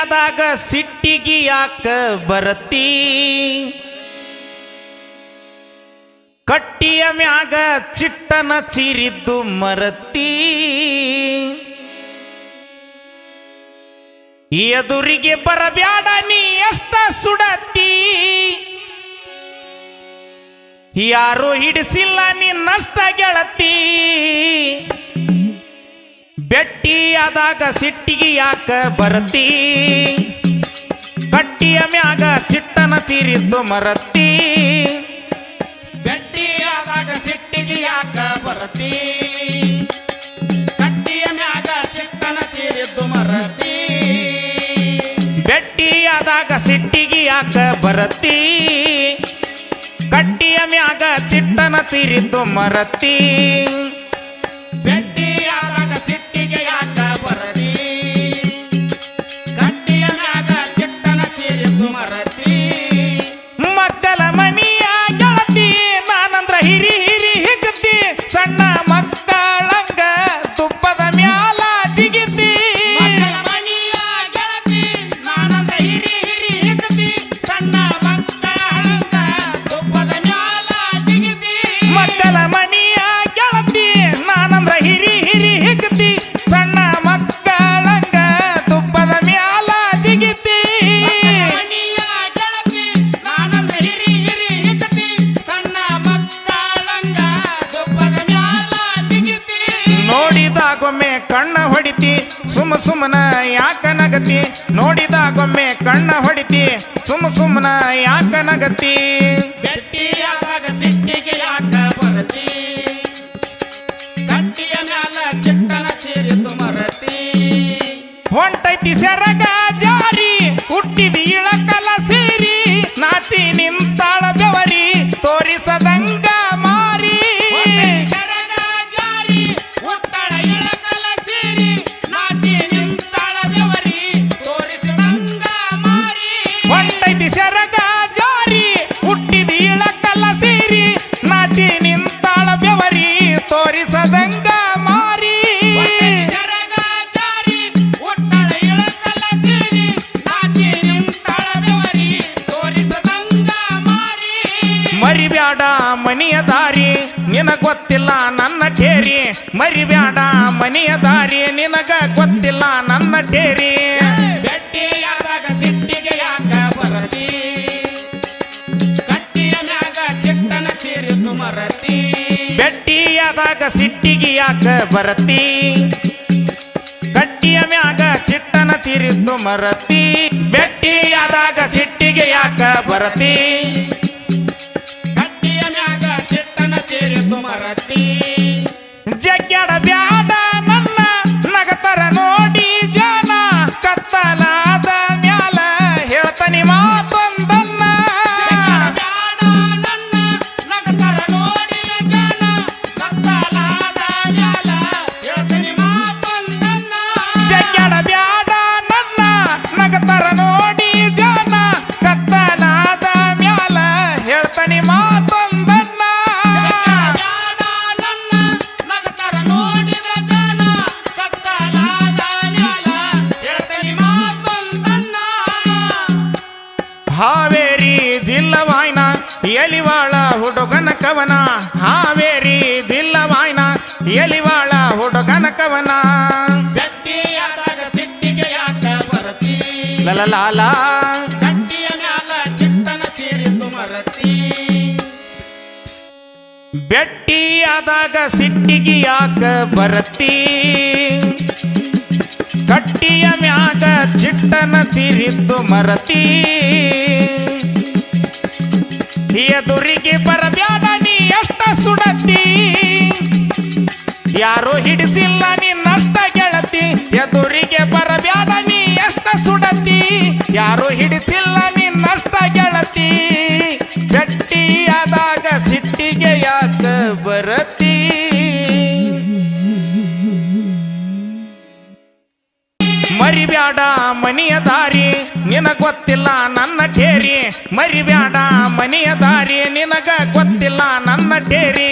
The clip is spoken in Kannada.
ಆದಾಗ ಸಿಟ್ಟಿಗಿ ಯಾಕ ಬರತಿ ಕಟ್ಟಿಯ ಮ್ಯಾಗ ಚಿಟ್ಟನ ಚೀರಿದ್ದು ಮರತಿ ಎದುರಿಗೆ ಬರಬ್ಯಾಡ ನೀ ಎಷ್ಟ ಸುಡತಿ ಯಾರು ಹಿಡಿಸಿಲ್ಲ ನಿನ್ನಷ್ಟ ಗೆಳತಿ? ಬೆಟ್ಟಿಯಾದಾಗ ಸಿಟ್ಟಿಗೆ ಯಾಕ ಬರತಿ? ಕಟ್ಟಿಯ ಮ್ಯಾಗ ಚಿಟ್ಟನ ತೀರಿದ್ದು ಮರತಿ ಬೆಟ್ಟಿಯಾದಾಗ ಸಿಟ್ಟಿಗೆ ಯಾಕ ಬರತಿ? ಕಟ್ಟಿಯ ಮ್ಯಾಗ ಚಿಟ್ಟನ ತೀರಿದ್ದು ಮರತಿ ಬೆಟ್ಟಿಯಾದಾಗ ಸಿಟ್ಟಿಗೆ ಯಾಕ ಬರತಿ? ಕಟ್ಟಿಯ ಮ್ಯಾಗ ಚಿಟ್ಟನ ತೀರಿದ್ದು ಮರತಿ ಕಣ್ಣ ಹೊಡಿತಿ ಸುಮ್ಮ ಸುಮ್ಮನ ಯಾಕನಗತಿ ನೋಡಿದಾಗೊಮ್ಮೆ ಕಣ್ಣ ಹೊಡಿತಿ ಸುಮ್ಮ ಸುಮ್ಮನ ಯಾಕನಗತಿ ಬೆಟ್ಟಿಯಾದಾಗ ಸಿಟ್ಟಿಗೆ ಯಾಕ ಬರತಿ? ಕಟ್ಟಿಯ ಮ್ಯಾಲ ಚಿಕ್ಕನ ಚೀರಿದ್ದು ಮರತಿ? ಹೊಂಟೈತಿ ಸೆರಗ ಜಾರಿ ಹುಟ್ಟಿದ ಇಳಕಲ ಸೇರಿ ನಾಚಿ ನಿಂತಾಳ ನಿನಗ ಗೊತ್ತಿಲ್ಲ ನನ್ನ ಟೇರಿ ಮರಿಬ್ಯಾಡ ಮನೆಯ ದಾರಿ. ನಿನಗ ಗೊತ್ತಿಲ್ಲ ನನ್ನ ಟೇರಿ ಬೆಟ್ಟಿಯಾದಾಗ ಸಿಟ್ಟಿಗೆ ಯಾಕ ಬರತಿ? ಕಟ್ಟಿಯ ಮ್ಯಾಗ ಚಿಟ್ಟನ ತಿರಿದು ಮರತಿ. ಬೆಟ್ಟಿಯಾದಾಗ ಸಿಟ್ಟಿಗೆ ಯಾಕ ಬರತಿ? ಕಟ್ಟಿಯ ಮ್ಯಾಗ ಚಿಟ್ಟನ ತಿರಿದ್ದು ಮರತಿ. ಬೆಟ್ಟಿಯಾದಾಗ ಸಿಟ್ಟಿಗೆ ಯಾಕ ಬರತಿ? ಜಗ್ಗಡ ಬ್ಯಾಡ ಎಲಿವಾಳ ಹುಡುಗನ ಕವನ ಹಾವೇರಿ ಜಿಲ್ಲವಾಯ್ನ ಎಲಿವಾಳ ಹುಡುಗನ ಕವನ. ಲಲಲಾಲ ಬೆಟ್ಟಿಯಾದಾಗ ಸಿಟ್ಟಿಗೆ ಯಾಕ ಬರತಿ? ಕಟ್ಟಿಯ ಮ್ಯಾಗ ಚಿಟ್ಟನ ತಿರಿದ್ದು ಮರತಿ? ಎದುರಿಗೆ ಬರಬ್ಯಾಡ ನೀ ಎಷ್ಟ ಸುಡತಿ? ಯಾರು ಹಿಡಿಸಿಲ್ಲ ನಿನ್ನಷ್ಟ ಗೆಳತಿ. ಎದುರಿಗೆ ಬರಬ್ಯಾಡ ನೀ ಎಷ್ಟ ಸುಡತಿ? ಯಾರು ಹಿಡಿಸಿಲ್ಲ ನಿನ್ನಷ್ಟ ಗೆಳತಿ. ಗಟ್ಟಿಯಾದಾಗ ಸಿಟ್ಟಿಗೆ ಯಾಕ ಬರತಿ? ಮರಿಬ್ಯಾಡ ಮನಿಯ ದಾರಿ ನಿನಗ ಗೊತ್ತಿಲ್ಲ ನನ್ನ ಟೇರಿ ಮರಿಬ್ಯಾಡ ಮನಿಯ ದಾರಿ ನಿನಗ ಗೊತ್ತಿಲ್ಲ ನನ್ನ ಟೇರಿ